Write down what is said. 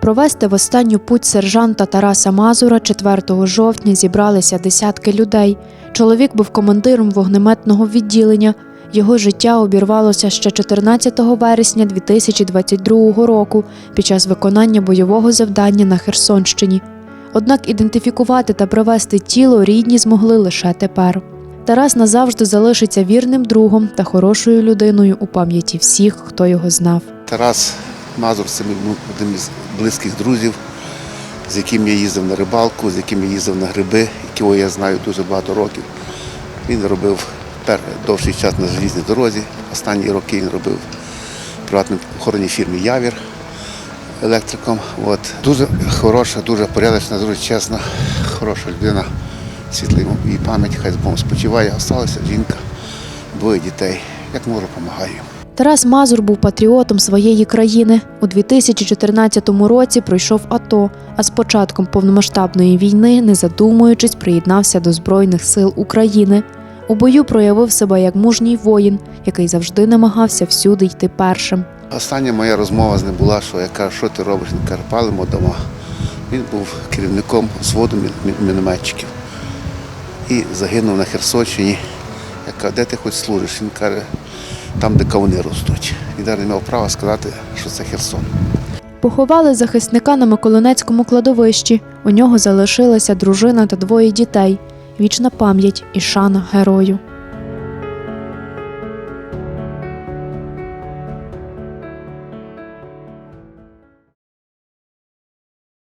Провести в останню путь сержанта Тараса Мазура 4 жовтня зібралися десятки людей. Чоловік був командиром вогнеметного відділення. Його життя обірвалося ще 14 вересня 2022 року під час виконання бойового завдання на Херсонщині. Однак ідентифікувати та привести тіло рідні змогли лише тепер. Тарас назавжди залишиться вірним другом та хорошою людиною у пам'яті всіх, хто його знав. Тарас Мазур це один із близьких друзів, з яким я їздив на рибалку, з яким я їздив на гриби, якого я знаю дуже багато років. Він робив довший час на залізній дорозі. Останні роки він робив в приватній охоронній фірмі Явір електриком. От. Дуже хороша, дуже порядочна, дуже чесна, хороша людина. Світла її пам'ять, хай з Богом спочиває. Осталася жінка, двоє дітей. Як можу, допомагаю. Тарас Мазур був патріотом своєї країни. У 2014 році пройшов АТО, а з початком повномасштабної війни, не задумуючись, приєднався до Збройних сил України. У бою проявив себе як мужній воїн, який завжди намагався всюди йти першим. Остання моя розмова з ним була, що я кажу, що ти робиш? Він каже, палимо дома. Він був керівником зводу мін- мін- мінометчиків і загинув на Херсонщині. Я кажу, де ти хоч служиш? Він каже, там, де кавуни ростуть. І не мав права сказати, що це Херсон. Поховали захисника на Миколинецькому кладовищі. У нього залишилася дружина та двоє дітей. Вічна пам'ять і шана герою.